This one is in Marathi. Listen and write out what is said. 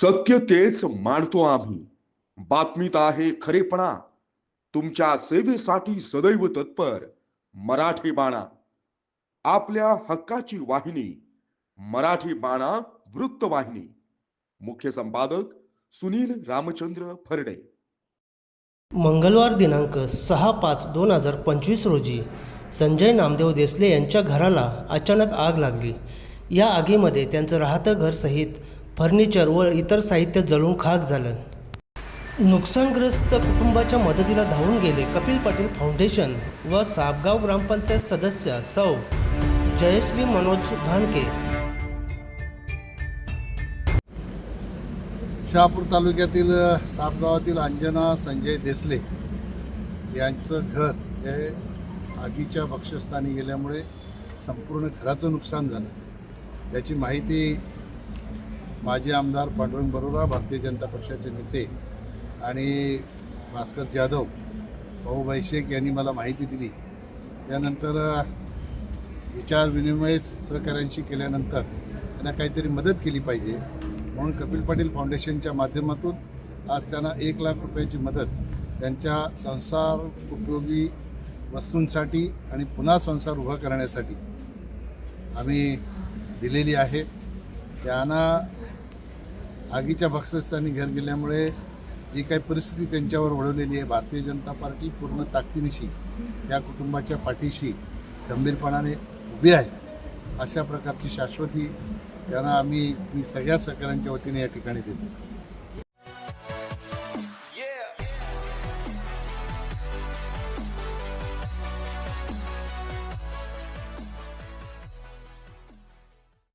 सत्य तेच मांडतो आम्ही. बातमीत आहे खरेपणा. तुमच्या सेवेसाठी सदैव तत्पर मराठी बाणा. आपल्या हक्काची वाहिनी मराठी बाणा वृत्तवाहिनी मुख्य संपादक सुनील रामचंद्र फरडे. मंगळवार दिनांक सहा पाच दोन हजार पंचवीस रोजी संजय नामदेव देसले यांच्या घराला अचानक आग लागली. या आगीमध्ये त्यांचं राहतं घरसहित फर्निचर व इतर साहित्य जळून खाक झालं. नुकसानग्रस्त कुटुंबाच्या मदतीला धावून गेले कपिल पाटील फाउंडेशन व सापगाव ग्रामपंचायत सदस्य सौ. जयश्री मनोज धानके. शहापूर तालुक्यातील सापगावातील अंजना संजय देसले यांचं घर हे आगीच्या भक्षस्थानी गेल्यामुळे संपूर्ण घराचं नुकसान झालं. याची माहिती माजी आमदार पांडुरंग बरोरा भारतीय जनता पक्षाचे नेते आणि भास्कर जाधव भाऊभाई शेख यांनी मला माहिती दिली. त्यानंतर विचार विनिमय सहकाऱ्यांशी केल्यानंतर त्यांना काहीतरी मदत केली पाहिजे. म्हणून कपिल पाटील फाउंडेशनच्या माध्यमातून आज त्यांना एक लाख रुपयाची मदत त्यांच्या संसार उपयोगी वस्तूंसाठी आणि पुन्हा संसार उभा करण्यासाठी आम्ही दिलेली आहे. त्यांना आगीच्या भक्षस्थानी घर गेल्यामुळे जी काही परिस्थिती त्यांच्यावर वळवलेली आहे भारतीय जनता पार्टी पूर्ण ताकदीनिशी त्या कुटुंबाच्या पाठीशी गंभीरपणाने उभी आहे. अशा प्रकारची शाश्वती त्यांना आम्ही मी सगळ्या सहकाऱ्यांच्या वतीने या ठिकाणी देतो.